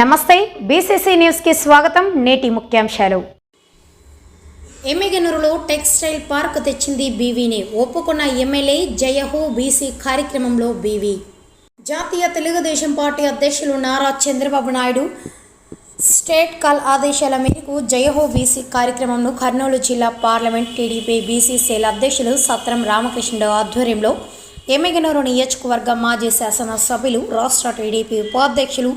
నమస్తే బీసీసీ న్యూస్కి స్వాగతం నేటి ముఖ్యాంశాలు. ఎమ్మెగనూరులో టెక్స్టైల్ పార్క్ తెచ్చింది బీవీని. ఒప్పుకున్న ఎమ్మెల్యే జయహో బీసీ కార్యక్రమంలో బీవీ. జాతీయ తెలుగుదేశం పార్టీ అధ్యక్షులు నారా చంద్రబాబు నాయుడు స్టేట్ కాల్ ఆదేశాల మేరకు జయహో బీసీ కార్యక్రమంను కర్నూలు జిల్లా పార్లమెంట్ టీడీపీ బీసీ సెల్ అధ్యక్షులు సత్రం రామకృష్ణుడు ఆధ్వర్యంలో ఎమ్మెగనూరు నియోజకవర్గ మాజీ శాసనసభ్యులు రాష్ట్ర టీడీపీ ఉపాధ్యక్షులు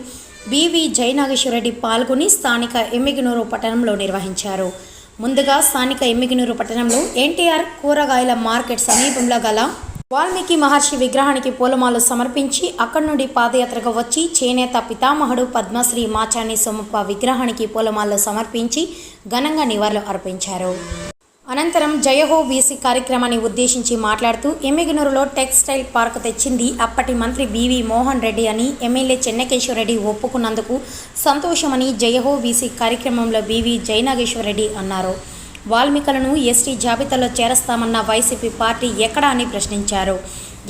బివి జయనాగేశ్వరరెడ్డి పాల్గొని స్థానిక ఎమ్మిగినూరు పట్టణంలో నిర్వహించారు. ముందుగా స్థానిక ఎమ్మిగినూరు పట్టణంలో ఎన్టీఆర్ కూరగాయల మార్కెట్ సమీపంలో గల వాల్మీకి మహర్షి విగ్రహానికి పూలమాలు సమర్పించి అక్కడి నుండి పాదయాత్రగా వచ్చి చేనేత పితామహుడు పద్మశ్రీ మాచాని సోమప్ప విగ్రహానికి పూలమాలు సమర్పించి ఘనంగా నివాళులు అర్పించారు. అనంతరం జయహో బీసీ కార్యక్రమాన్ని ఉద్దేశించి మాట్లాడుతూ ఎమ్మిగనూరులో టెక్స్టైల్ పార్క్ తెచ్చింది అప్పటి మంత్రి బివి మోహన్ రెడ్డి అని ఎమ్మెల్యే చెన్నకేశ్వర రెడ్డి ఒప్పుకున్నందుకు సంతోషమని జయహో బీసీ కార్యక్రమంలో బివి జయనాగేశ్వర రెడ్డి అన్నారు. వాల్మీకులను ఎస్టీ జాబితాలో చేరస్తామన్న వైసీపీ పార్టీ ఎక్కడా అని ప్రశ్నించారు.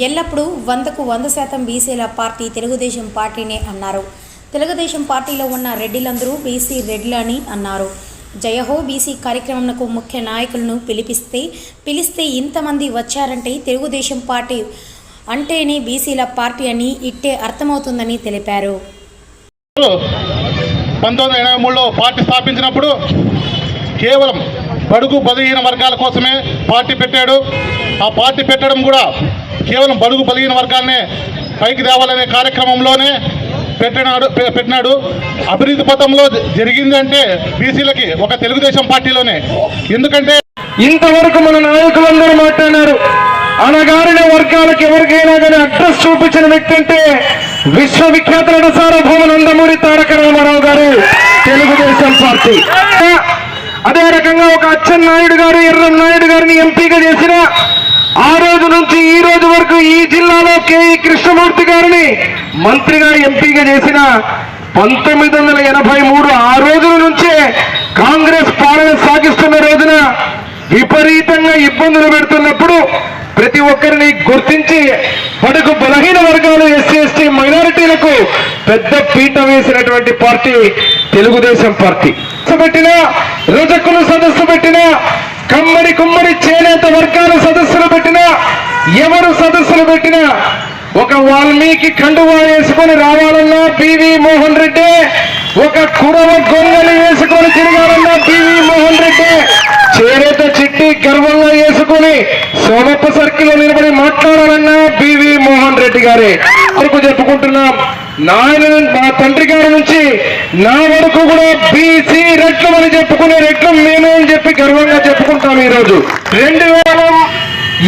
ఎల్లప్పుడూ వందకు వంద శాతం బీసీల పార్టీ తెలుగుదేశం పార్టీనే అన్నారు. తెలుగుదేశం పార్టీలో ఉన్న రెడ్డిలందరూ బీసీ రెడ్లు అని అన్నారు. జయహో బీసీ కార్యక్రమంకు ముఖ్య నాయకులను పిలిపిస్తే పిలిస్తే ఇంతమంది వచ్చారంటే తెలుగుదేశం పార్టీ అంటేనే బీసీల పార్టీ అని ఇట్టే అర్థమవుతుందని తెలిపారు. పంతొమ్మిది ఎనభై మూడులో పార్టీ స్థాపించినప్పుడు కేవలం బడుగు బలహీన వర్గాల కోసమే పార్టీ పెట్టాడు. ఆ పార్టీ పెట్టడం కూడా కేవలం బడుగు బలహీన వర్గాలనే పైకి తేవాలనే కార్యక్రమంలోనే పెట్టినాడు పెట్టినాడు. అభివృద్ధి పథంలో జరిగిందంటే బీసీలకి ఒక తెలుగుదేశం పార్టీలోనే. ఎందుకంటే ఇంతవరకు మన నాయకులందరూ మాట్లాడారు. అనగారిన వర్గాలకు ఎవరికైనా కానీ అడ్రస్ చూపించిన వ్యక్తి అంటే విశ్వవిఖ్యాత నట సార్వభౌమ నందమూరి తారక రామారావు గారు తెలుగుదేశం పార్టీ. అదే రకంగా ఒక అచ్చెన్నాయుడు గారు ఎర్రం నాయుడు గారిని ఎంపీగా చేసిన ఆ రోజు నుంచి ఈ రోజు వరకు ఈ జిల్లాలో కేఈ కృష్ణమూర్తి గారిని మంత్రిగా ఎంపీగా చేసిన పంతొమ్మిది వందల ఎనభై మూడు ఆ రోజుల నుంచే కాంగ్రెస్ పాలన సాగిస్తున్న రోజున విపరీతంగా ఇబ్బందులు పెడుతున్నప్పుడు ప్రతి ఒక్కరిని గుర్తించి పడుకు బలహీన వర్గాలు ఎస్సీ ఎస్టీ మైనారిటీలకు పెద్ద పీట వేసినటువంటి పార్టీ తెలుగుదేశం పార్టీ. పెట్టిన రజకులు సదస్సు పెట్టినా కమ్మడి కుమ్మడి చేనేత వర్గాల సదస్సులు పెట్టినా ఎవరు సదస్సులు పెట్టినా ఒక వాల్మీకి కండువా వేసుకొని రావాలన్నా పివి మోహన్ రెడ్డి ఒక కురవ గొంగలు వేసుకొని తిరగాలన్నా పివి మోహన్ రెడ్డి చేనేత చిట్టి గర్వంగా వేసుకొని సోమప్ప సర్కిల్ నిలబడి మాట్లాడాలన్నా బివి మోహన్ రెడ్డి గారే. వరకు చెప్పుకుంటున్నాం నాయన మా తండ్రి గారి నుంచి నా వరకు కూడా బీసీ రెట్లం అని చెప్పుకునే రెట్లు మేమే అని చెప్పి గర్వంగా చెప్పుకుంటాం ఈరోజు. రెండు వేల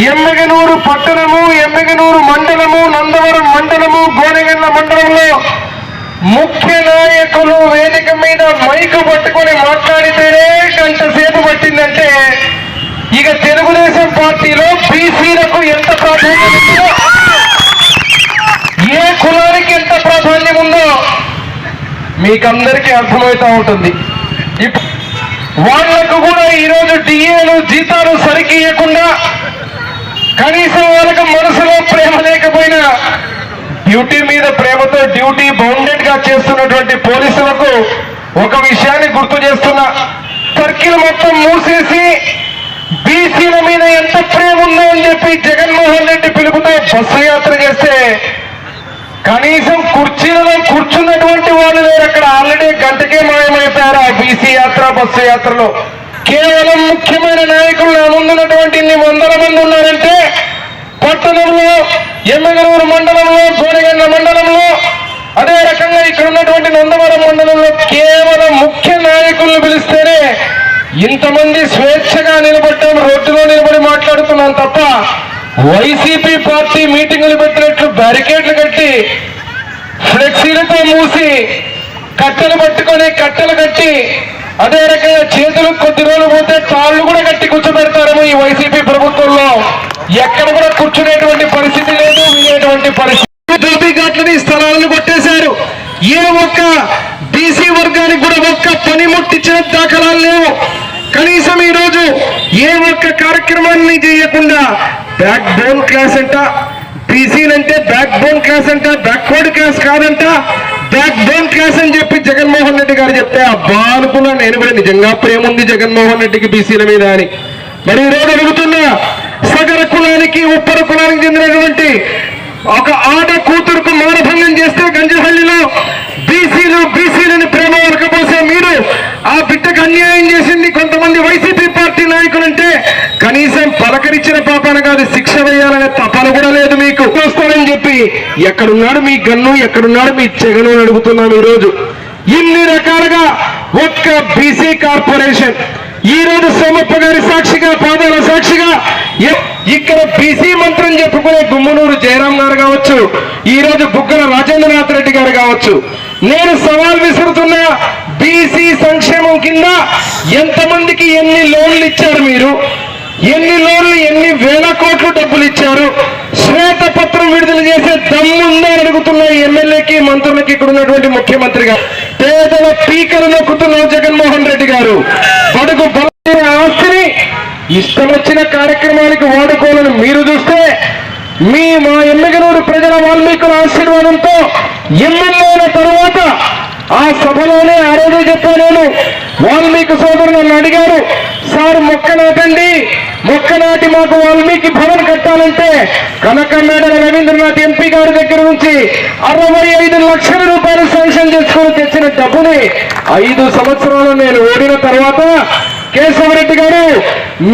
ఎమ్మిగనూరు పట్టణము ఎమ్మిగనూరు మండలము నందవరం మండలము గోనెగండ్ల మండలంలో ముఖ్య నాయకులు వేదిక మీద మైకు పట్టుకొని మాట్లాడితేనే గంట సేపు పట్టిందంటే ఇక తెలుగుదేశం పార్టీలో బీసీలకు ఎంత ప్రాధాన్యం ఉందో ఏ కులానికి ఎంత ప్రాధాన్యం ఉందో మీకందరికీ అర్థమవుతా ఉంటుంది. వాళ్ళకు కూడా ఈరోజు డిఏలు జీతాలు సరికి ఇవ్వకుండా కనీసం వాళ్ళకి మనసులో ప్రేమ లేకపోయినా డ్యూటీ మీద ప్రేమతో డ్యూటీ బౌండెడ్గా చేస్తున్నటువంటి పోలీసులకు ఒక విషయాన్ని గుర్తు చేస్తున్నా. సర్కిల్ మొత్తం మూసేసి బీసీల మీద ఎంత ప్రేమ ఉందో అని చెప్పి జగన్మోహన్ రెడ్డి పిలుపుతో బస్సు యాత్ర చేస్తే కనీసం కుర్చీలలో కూర్చున్నటువంటి వాళ్ళు లేరు అక్కడ. ఆల్రెడీ గంటకే మాయమైపోయారు ఆ బీసీ యాత్ర బస్సు యాత్రలో. కేవలం ముఖ్యమైన నాయకులు నా ముందున్నటువంటి ఇన్ని వందల మంది ఉన్నారంటే పట్టణంలో ఎమ్మెగనూరు మండలంలో గోనెగండ్ల మండలంలో అదే రకంగా ఇక్కడ ఉన్నటువంటి నందవరం మండలంలో కేవలం ముఖ్య నాయకులను పిలిస్తేనే ఇంతమంది స్వేచ్ఛగా నిలబడ్డాం రోడ్డులో నిలబడి మాట్లాడుతున్నాం తప్ప వైసీపీ పార్టీ మీటింగులు పెట్టినట్లు బ్యారికేడ్లు కట్టి ఫ్లెక్సీలతో మూసి కట్టెలు పట్టుకొని కట్టెలు కట్టి అదే రకంగా చేతులు కొద్ది రోజులు పోతే తాళ్ళు కూడా కట్టి కూర్చోబెడతారేమో ఈ వైసీపీ ప్రభుత్వంలో. ఎక్కడ కూడా కూర్చునేటువంటి పరిస్థితి లేదు వినేటువంటి పరిస్థితి. దుర్బి ఘాట్లని స్థలాలను కొట్టేశారు. ఏ ఒక్క బీసీ వర్గానికి కూడా ఒక్క పనిముట్టిచ్చిన దాఖలాలు లేవు. కనీసం ఈ రోజు ఏ ఒక్క కార్యక్రమాన్ని చేయకుండా బ్యాక్ బోన్ క్లాస్ అంట బీసీలంటే బ్యాక్ బోన్ క్లాస్ అంట బ్యాక్వర్డ్ క్లాస్ కాదంట. బ్యాక్ బోన్ క్లాస్ అని చెప్పి జగన్మోహన్ రెడ్డి గారు చెప్తే అబ్బా అనుకున్నాను నేను కూడా నిజంగా ప్రేమ ఉంది జగన్మోహన్ రెడ్డికి బీసీల మీద అని. మరి ఈరోజు అడుగుతున్నా సగర కులానికి ఉప్పర కులానికి చెందినటువంటి ఒక ఆడ కూతురుకు మానభంగం చేస్తే గంజహల్లిలో బీసీలు బీసీలను ప్రేమ వరకపోసే మీరు ఆ బిడ్డకు అన్యాయం చేసింది కొంతమంది వైసీపీ పార్టీ నాయకులంటే కనీసం పలకరించిన పాపాన కాదు శిక్ష వేయాలనే తపన కూడా లేదు మీకు. వస్తానని చెప్పి ఎక్కడున్నాడు మీ గన్ను ఎక్కడున్నాడు మీ చెగను అని అడుగుతున్నాం ఈరోజు. ఇన్ని రకాలుగా ఒక్క బీసీ కార్పొరేషన్ ఈ రోజు సోమప్ప గారి సాక్షిగా పాదాల సాక్షిగా ఎ- ఇక్కడ బీసీ మంత్రం చెప్పుకునే గుమ్మనూరు జయరాం గారు కావచ్చు ఈ రోజు బుగ్గల రాజేంద్రనాథ్ రెడ్డి గారు కావచ్చు. నేను సవాల్ విసురుతున్న బీసీ సంక్షేమం కింద ఎంతమందికి ఎన్ని లోన్లు ఇచ్చారు మీరు? ఎన్ని లోన్లు ఎన్ని వేల కోట్లు డబ్బులు ఇచ్చారు? శ్వేతపత్రం విడుదల చేసే దమ్ముందా అడుగుతున్న ఎమ్మెల్యేకి మంత్రులకి ఇక్కడ ఉన్నటువంటి ముఖ్యమంత్రిగా పేదల పీకలు నొక్కుతున్న జగన్మోహన్ రెడ్డి గారు. బడుగు బలమైన ఆస్తిని ఇష్టం వచ్చిన కార్యక్రమానికి వాడుకోవాలని మీరు చూస్తే మీ మా ఎమ్మెగనూరు ప్రజల వాల్మీకుల ఆశీర్వాదంతో ఎమ్మెల్యే అయిన తరువాత ఆ సభలోనే ఆ రోజు చెప్పాను. నేను వాల్మీకి సోదరులు నన్ను అడిగారు సార్ మొక్క నాటండి మొక్క నాటి మాకు వాల్మీకి భవన్ కట్టాలంటే కనకమేడల రవీంద్రనాథ్ ఎంపీ గారి దగ్గర నుంచి అరవై ఐదు లక్షల రూపాయలు శాంక్షన్ చేసుకొని తెచ్చిన డబ్బుని ఐదు సంవత్సరాలు నేను ఓడిన తర్వాత కేశవరెడ్డి గారు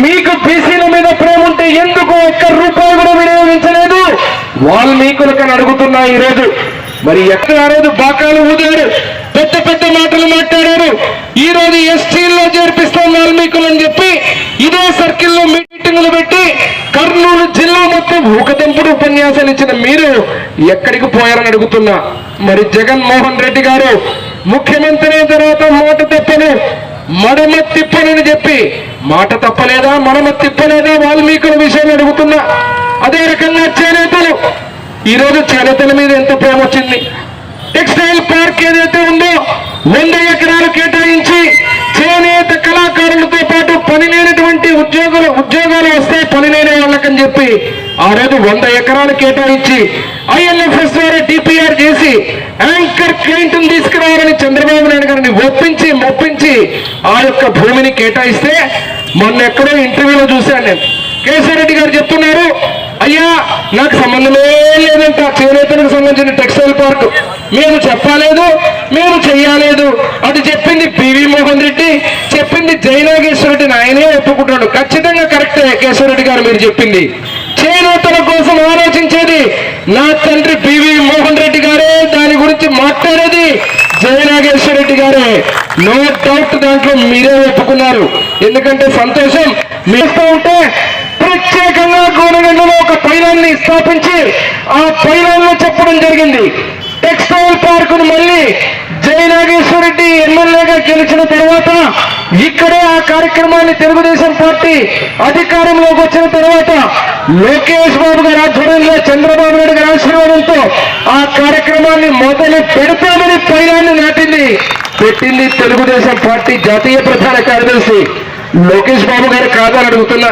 మీకు బీసీల మీద ప్రేమ ఉంటే ఎందుకు ఒక్క రూపాయి కూడా వినియోగించలేదు? వాల్మీకులకని అడుగుతున్నా ఈ రోజు మరి ఎక్కడ ఆ రోజు బాకాలు ఊదాడు? పెద్ద పెద్ద మాటలు మాట్లాడారు. ఈ రోజు ఎస్టీల్లో చేర్పిస్తాం వాల్మీకులు అని చెప్పి ఇదే సర్కిల్లో మీటింగులు పెట్టి కర్నూలు జిల్లా మొత్తం ఊకదంపుడు ఉపన్యాసాలు ఇచ్చిన మీరు ఎక్కడికి పోయారని అడుగుతున్నా. మరి జగన్మోహన్ రెడ్డి గారు ముఖ్యమంత్రి అయిన తర్వాత మాట తప్పను. మడమ తిప్పనని చెప్పి మాట తప్పలేదా మడమ తిప్పలేదా వాల్మీకుల విషయాన్ని అడుగుతున్నా. అదే రకంగా చేనేతలు. ఈ రోజు చేనేతల మీద ఎంత ప్రేమ వచ్చింది? టెక్స్టైల్ పార్క్ ఏదైతే ఉందో వంద ఎకరాలు కేటాయించి చేనేత కళాకారులతో పాటు పని లేనటువంటి ఉద్యోగులు ఉద్యోగాలు వస్తే పని లేని వాళ్ళకని చెప్పి ఆ రోజు వంద ఎకరాలు కేటాయించి ఐఎల్ఎఫ్ఎస్ ద్వారా డిపిఆర్ చేసి యాంకర్ క్లయింట్ తీసుకురావాలని చంద్రబాబు నాయుడు గారిని ఒప్పించి మొప్పించి ఆ యొక్క భూమిని కేటాయిస్తే మొన్న ఎక్కడో ఇంటర్వ్యూలో చూశాను నేను. రెడ్డి గారు చెప్తున్నారు అయ్యా నాకు సంబంధమే లేదంట చేనేతలకు సంబంధించిన టెక్స్టైల్ పార్క్. మేము చెప్పలేదు మేము చెయ్యలేదు. అది చెప్పింది పివి మోహన్ రెడ్డి చెప్పింది జయనాగేశ్వర రెడ్డి ఆయనే ఒప్పుకుంటున్నాడు. ఖచ్చితంగా కరెక్టే కేశవరెడ్డి గారు మీరు చెప్పింది. చేనేతల కోసం ఆలోచించేది నా తండ్రి పివి మోహన్ రెడ్డి గారే దాని గురించి మాట్లాడేది జయనాగేశ్వర రెడ్డి గారే. నో డౌట్ దాంట్లో మీరే ఒప్పుకున్నారు. ఎందుకంటే సంతోషం మీతో ఉంటే ప్రత్యేకంగా గోనగండలో ఒక పైలాన్ని స్థాపించి ఆ పైలాన్లో చెప్పడం జరిగింది. టెక్స్టైల్ పార్కును మళ్ళీ జయనాగేశ్వర రెడ్డి ఎమ్మెల్యేగా గెలిచిన తర్వాత ఇక్కడే ఆ కార్యక్రమాన్ని తెలుగుదేశం పార్టీ అధికారంలోకి వచ్చిన తర్వాత లోకేష్ బాబు గారి ఆధ్వర్యంలో చంద్రబాబు నాయుడు గారి ఆశీర్వాదంతో ఆ కార్యక్రమాన్ని మొదలు పెడతామని పైలాన్ని నాటింది పెట్టింది తెలుగుదేశం పార్టీ జాతీయ ప్రధాన కార్యదర్శి లోకేష్ బాబు గారు కాదని అడుగుతున్నా.